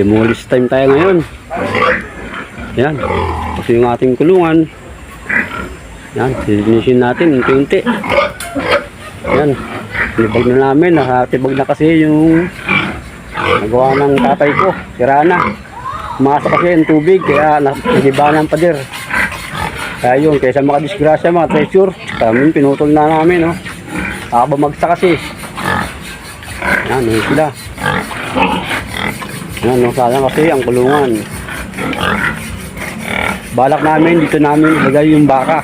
Demolish time tayo ngayon. Yan. Kasi yung ating kulungan. Yan. Silinisin natin unti-unti. Yan. Libag na namin. Nakatibag na kasi yung nagawa ng tatay ko. Sira na. Masa kasi yung tubig. Kaya nagiba ng pader. Kaya yun. Kaysa makadisgrasya mga treasure. Kami pinutol na namin. Oh. Nakabamagsa kasi. Yan. Yun sila. Yan, no, sayang kasi ang kulungan. Balak namin, dito namin ilagay yung baka.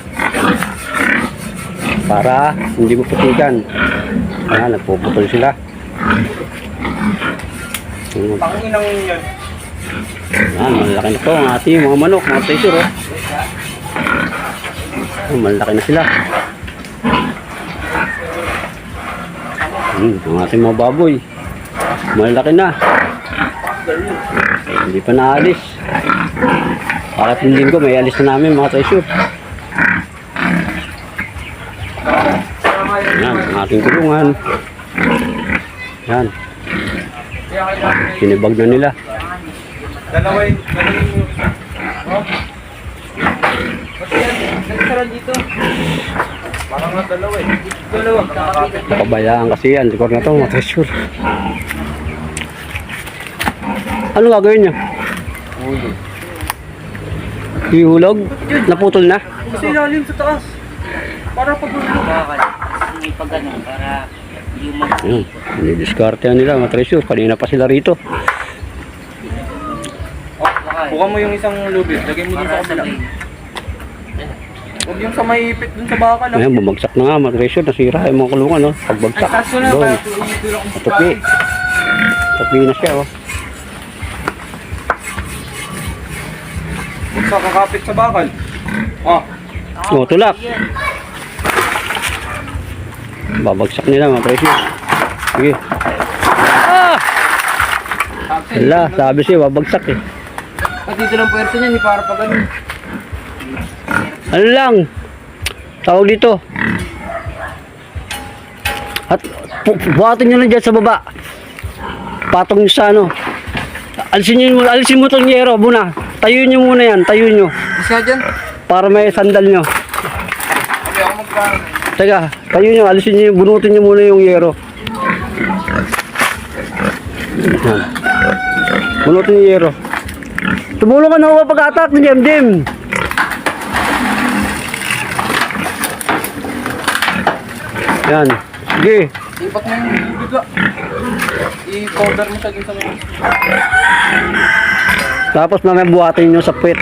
Para hindi maputikan. Yan, nagpuputol sila. Panginang yun. yan, malaki na to ang ating mga manok, mga treasure, oh. Malaki na sila. Hmm, ang ating mga baboy. Malaki na. Hindi pa naalis. Para tindin ko, may alis na namin mga treasure. Yan, ang ating kulungan. Yan, sinibag na nila. dalawa yung, dalawa yung, oh. Ba't dito. Parang nga dalawa eh. Dalawa. Nakabayaan kasi yan, record na to mga treasure. Ano gagawin niya? Ulo. Ihulog? Naputol na? Kasi ilalim sa taas. Para pag Bakal. May pag ano, para yung mag... Ayun, dinidiskarte nila mga treasure. Kanina pa sila rito. Oh, buka mo yung isang lubid. Lagay mo dun sa kabila. Huwag yung sa may ipit dun sa bakal. ah. Ayan, bumagsak na nga mga treasure. Nasira yung mga kulungan. No? Pagbagsak. Ay, kaso na Doon. Tupi. Tupi na siya. Oh. Huwag sa kakapit sa bakal. Oh. Oh, tulak. Babagsak nila mga treasure. Sige. Ah! Hala, sabi siya, babagsak eh. At dito lang puwersa niya, ni para pag ano. Ano lang? Tawag dito. At buhatin nyo lang dyan sa baba. Patong nyo sa ano. Alisin nyo, alisin mo itong yero muna. Tayo nyo muna yan, tayo nyo. Dyan. Para may sandal nyo. Teka, tayo nyo, alisin nyo, bunutin nyo muna yung yero. Bunutin yung yero. Tumulong ka na ako pag-attack ni Jem Yan. Sige. Ipat mo yung biga. I-cover mo sa may... Tapos mamaya buhatin nyo sa puwet.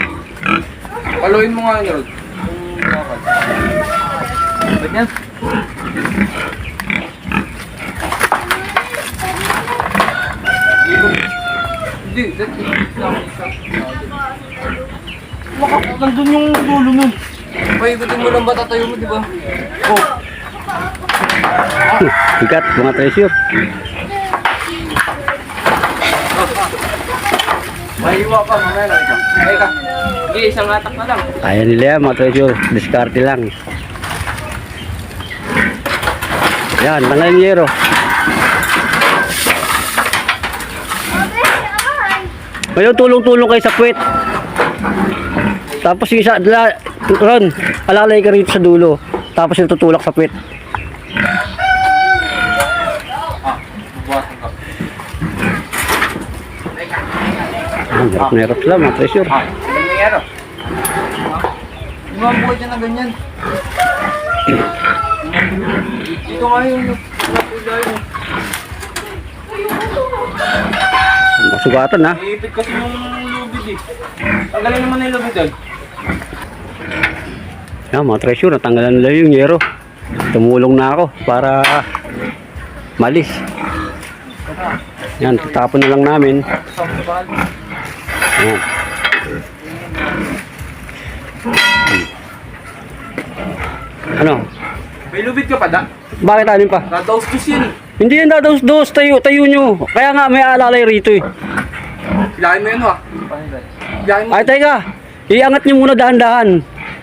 Paluin mo nga yun. Ba't yan? Hindi, that Maka, nandun yung dulo nun. Paikutin mo lang ba tatayo mo, di ba? Oh. Sikat, mga treasure. Mahiwa ka, mamaya lang ka. Sige, isang atak na lang. Kaya nila yan, mga treasure. Diskarte lang. Yan, tanggalin yung yero. Ngayon, tulong-tulong kayo sa puwet. Tapos yung isa, la, Ron, alalay ka rito sa dulo. Tapos yung tutulak sa puwet. Ah, bubuhatin ka. Ang hirap na hirap sila, mga treasure. Mga buhay dyan na ganyan. Dito nga yung. Masugatan ha. Iipit kasi yung lubid eh. Tanggalin naman na yung lubid doon. Yan, mga treasure, natanggalan nila yung yero. Tumulong na ako para malis. Yan, tatapon na lang namin. Yan. Ano? May lubid ka pa da? Bakit alin pa? Nadaus-dus yan. Hindi yan dados-dos, tayo, tayo nyo. Kaya nga may alalay rito eh. Hilahin mo yan ah. Hilahin mo. Ay, teka. Iangat nyo muna dahan-dahan.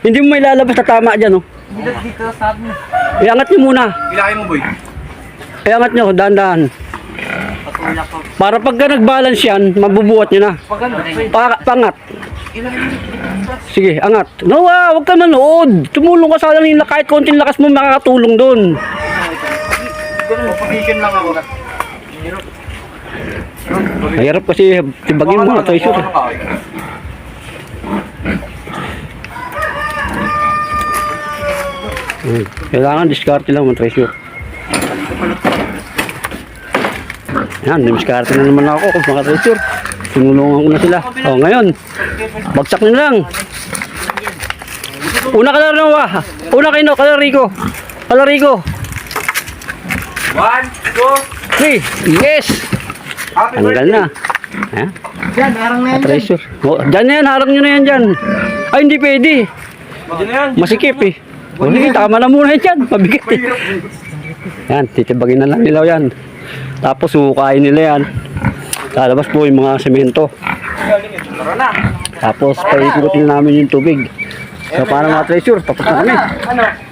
Hindi mo may lalabas na tama dyan, oh. Dito, dito sa amin. Iangat nyo muna. Hilahin mo boy. Iangat nyo, dahan-dahan. Para pagka nag-balance yan, mabubuhat nyo na. Pa pangat. Sige, angat. No, ah, huwag ka manood. Tumulong ka sa lang yung kahit konting lakas mo makakatulong doon. Ako. Mahirap kasi tibagin mo, treasure. Hmm. Kailangan discard lang mo treasure. Yan, diskarte na naman ako mga treasure. Tinulungan ko na sila. O, ngayon, bagsak nyo lang. Una ka na rin, wa. Una kayo, no, kalarigo. Kalarigo. One, two, Three. Yes! Tanggal na. Ha? Yan, harang na yan. Treasure. O, dyan na yan, harap nyo na yan dyan. Ay, hindi pwede. Diyan na yan. Masikip eh. O, sige, tama na muna yan dyan. Mabigat eh. Yan, titibagin na lang nila yan. Tapos hukayin nila yan. Lalabas po yung mga semento. Tapos paikutin namin yung tubig. So, paano mga treasure? Tapos na kami. Ano?